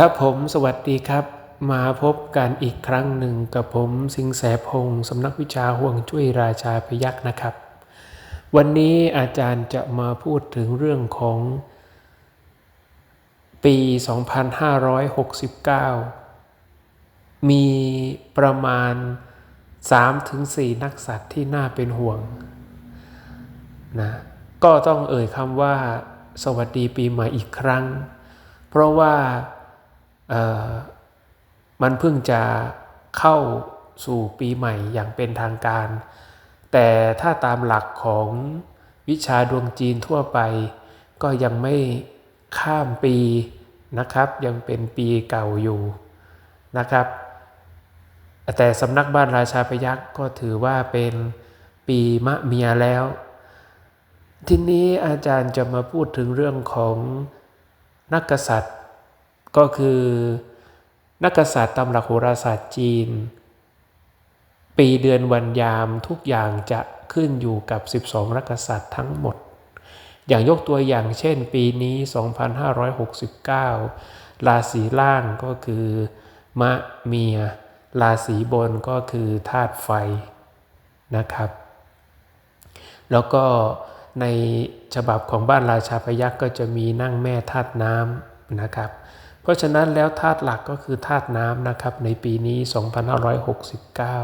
ครับผมสวัสดีครับ มาพบกันอีกครั้งหนึ่งกับผมสิงแสพงศ์สำนักวิชาห่วงจุ้ยราชาพยักษ์นะครับ วันนี้อาจารย์จะมาพูดถึงเรื่องของปี 2569 มีประมาณ 3-4 นักสัตว์ที่น่าเป็นห่วงนะก็ต้องเอ่ยคำว่า สวัสดีปีใหม่อีกครั้ง เพราะว่า มันเพิ่งจะเข้าสู่ปีใหม่อย่างเป็นทางการ แต่ถ้าตามหลักของวิชาดวงจีนทั่วไป ก็ยังไม่ข้ามปีนะครับ ยังเป็นปีเก่าอยู่นะครับ แต่สำนักบ้านราชาพยักษ์ก็ถือว่าเป็นปีมะเมียแล้ว ทีนี้อาจารย์จะมาพูดถึงเรื่องของนักกษัตริย์ ก็คือ นักกษัตริย์ตำหลักโหราศาสตร์จีน ปีเดือนวันยามทุกอย่างจะขึ้นอยู่กับ 12 นักกษัตริย์ทั้งหมด อย่างยกตัวอย่างเช่น ปีนี้ 2569 ราศีล่างก็คือ มะเมีย ราศีบนก็คือธาตุไฟนะครับ แล้วก็ในฉบับของบ้านราชาพยักษ์ก็จะมีนั่งแม่ธาตุน้ำนะครับ เพราะฉะนั้นแล้วธาตุหลักก็คือธาตุน้ำนะครับในปีนี้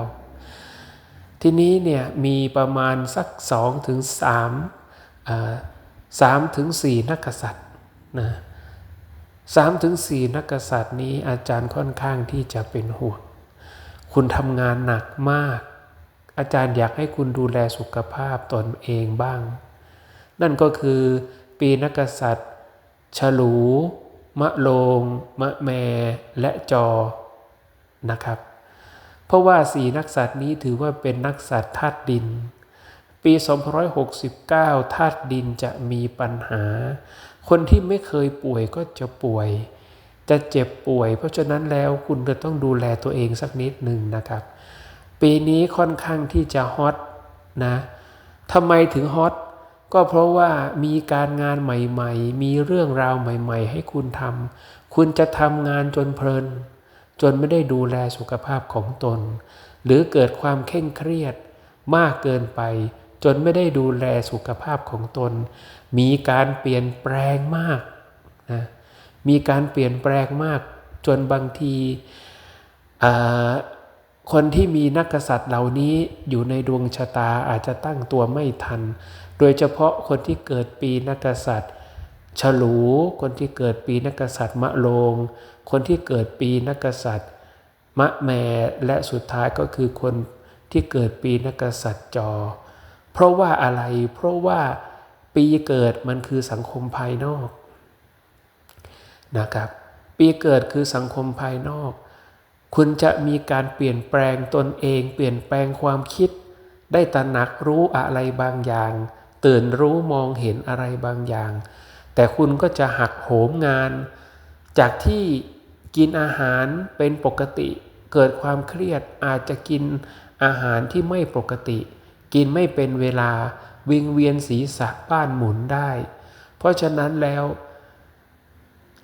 2569 ทีนี้เนี่ยมีประมาณสัก2ถึง3 3ถึง4นักษัตริย์นะสามถึงสี่นักกษัตริย์นี้อาจารย์ค่อนข้างที่จะเป็นห่วง คุณทำงานหนักมาก อาจารย์อยากให้คุณดูแลสุขภาพตนเองบ้าง นั่นก็คือปีนักษัตริย์ ฉลู มะโลง มะแม และจอนะครับ เพราะว่าสีนักสัตว์นี้ถือว่าเป็นนักสัตว์ธาตุดิน ปี2569ธาตุดินจะมีปัญหา คนที่ไม่เคยป่วยก็จะป่วย จะเจ็บป่วย เพราะฉะนั้นแล้วคุณจะต้องดูแลตัวเองสักนิดหนึ่งนะครับ ปีนี้ค่อนข้างที่จะฮอตนะทำไมถึงฮอต ก็เพราะว่ามีการงานใหม่ ๆ มีเรื่องราวใหม่ ๆ ให้คุณทำคุณจะทำงานจนเพลิน จนไม่ได้ดูแลสุขภาพของตน หรือเกิดความเคร่งเครียด มากเกินไป จนไม่ได้ดูแลสุขภาพของตน มีการเปลี่ยนแปลงมากนะมีการเปลี่ยนแปลงมาก จนบางที คนที่มีนักกษัตริย์เหล่านี้อยู่ในดวงชะตาอาจจะตั้งตัวไม่ทัน โดยเฉพาะคนที่เกิดปีนักษัตริย์ฉลูคนที่เกิดปีนักษัตริย์มะโรงคนที่เกิดปีนักษัตริย์มะแมและสุดท้ายก็คือคนที่เกิดปีนักษัตริย์จอ เพราะว่าอะไรเพราะว่าปีเกิดมันคือสังคมภายนอกนะครับ ปีเกิดคือสังคมภายนอก คุณจะมีการเปลี่ยนแปลงตนเอง เปลี่ยนแปลงความคิด ได้ตระหนักรู้อะไรบางอย่าง ตื่นรู้มองเห็นอะไรบางอย่าง แต่คุณก็จะหักโหมงาน จากที่กินอาหารเป็นปกติ เกิดความเครียดอาจจะกินอาหารที่ไม่ปกติ กินไม่เป็นเวลาวิงเวียนศีรษะบ้านหมุนได้ เพราะฉะนั้นแล้ว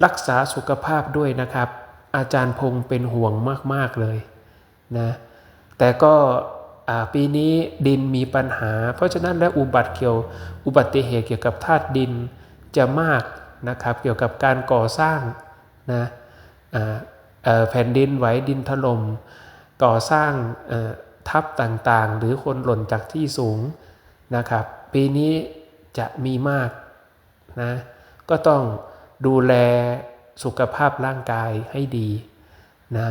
รักษาสุขภาพด้วยนะครับ อาจารย์พงเป็นห่วงมาก ๆ เลยนะแต่ก็ปีนี้ดินมีปัญหา เพราะฉะนั้นแล้วอุบัติเกี่ยวอุบัติเหตุเกี่ยวกับธาตุดินจะมากนะครับเกี่ยวกับการก่อสร้างนะแผ่นดินไหวดินถล่มก่อสร้างทับต่างๆ หรือคนหล่นจากที่สูงนะครับ ปีนี้จะมีมากนะก็ต้องดูแล สุขภาพร่างกายให้ดีนะ